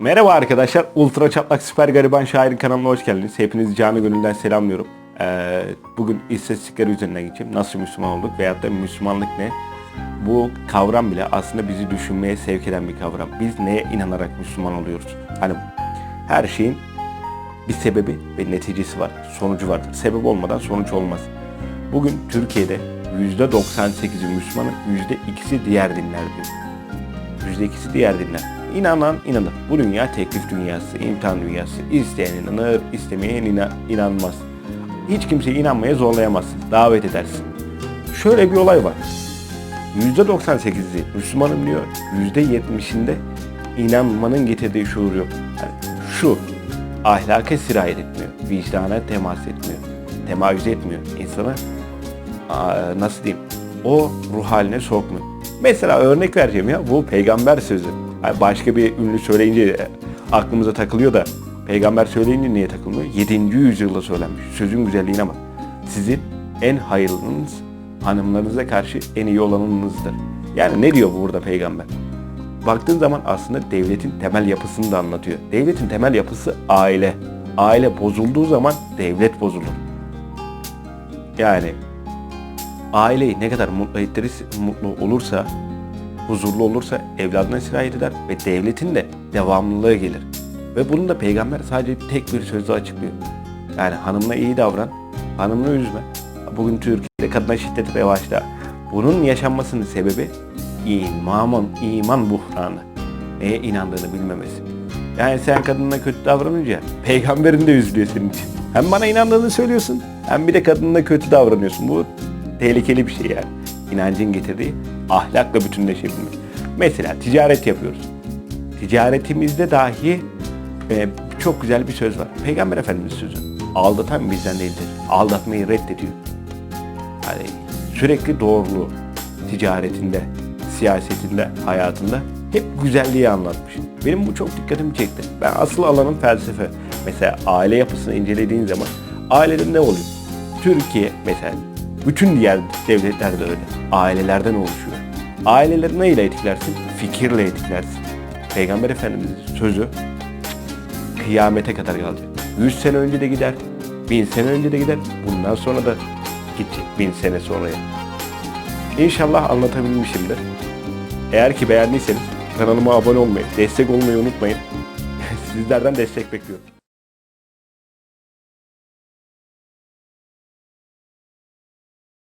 Merhaba arkadaşlar, Ultra Çatlak Süper Gariban Şairin kanalına hoş geldiniz. Hepinizi canı gönülden selamlıyorum. Ee, bugün istatistikler üzerinden geçeyim. Nasıl Müslüman olduk veyahut da Müslümanlık ne? Bu kavram bile aslında bizi düşünmeye sevk eden bir kavram. Biz neye inanarak Müslüman oluyoruz? Hani her şeyin bir sebebi ve neticesi var, sonucu vardır. Sebep olmadan sonuç olmaz. Bugün Türkiye'de %98'i Müslümanın, %2'si diğer dinler diyor. %2'si diğer dinler. İnanan inanır. Bu dünya teklif dünyası, imtihan dünyası. İsteyen inanır, istemeyen ina- inanmaz. Hiç kimseyi inanmaya zorlayamazsın. Davet edersin. Şöyle bir olay var. %98'i Müslümanım diyor. %70'inde inanmanın getirdiği şuur yok. Yani şu ahlaka sirayet etmiyor. Vicdana temas etmiyor. Temayüz etmiyor. İnsana nasıl diyeyim o ruh haline sokmuyor. Mesela örnek vereceğim ya bu peygamber sözü. Başka bir ünlü söyleyince e, aklımıza takılıyor da peygamber söyleyince niye takılmıyor? 7. yüzyılda söylenmiş. Sözün güzelliğine bak. Sizin en hayırlınız hanımlarınıza karşı en iyi olanınızdır. Yani ne diyor burada peygamber? Baktığın zaman aslında devletin temel yapısını da anlatıyor. Devletin temel yapısı aile. Aile bozulduğu zaman devlet bozulur. Yani aileyi ne kadar mutlu ettirirse, mutlu olursa, huzurlu olursa evladına sirayet eder ve devletin de devamlılığı gelir. Ve bunu da peygamber sadece tek bir sözle açıklıyor. Yani hanımına iyi davran, hanımını üzme. Bugün Türkiye'de kadına şiddeti revaçta. Bunun yaşanmasının sebebi iman, iman buhranı. Neye inandığını bilmemesi. Yani sen kadınına kötü davranınca peygamberin de üzülüyor senin için. Hem bana inandığını söylüyorsun hem bir de kadınına kötü davranıyorsun. Bu tehlikeli bir şey yani. İnancın getirdiği ahlakla bütünleşebilmek. Mesela ticaret yapıyoruz. Ticaretimizde dahi e, çok güzel bir söz var. Peygamber Efendimiz sözü. Aldatan bizden değildir. Aldatmayı reddediyor. Yani sürekli doğruluğu ticaretinde, siyasetinde, hayatında hep güzelliği anlatmış. Benim bu çok dikkatimi çekti. Ben asıl alanım felsefe. Mesela aile yapısını incelediğin zaman ailede ne oluyor? Türkiye mesela bütün diğer devletler de öyle. Ailelerden oluşuyor. Aileleri neyle etiklersin? Fikirle etiklersin. Peygamber Efendimiz'in sözü kıyamete kadar kalacak. 100 sene önce de gider, 1000 sene önce de gider, bundan sonra da gidecek 1000 sene sonraya. İnşallah anlatabilmişimdir. Eğer ki beğendiyseniz kanalıma abone olmayı, destek olmayı unutmayın. Sizlerden destek bekliyorum.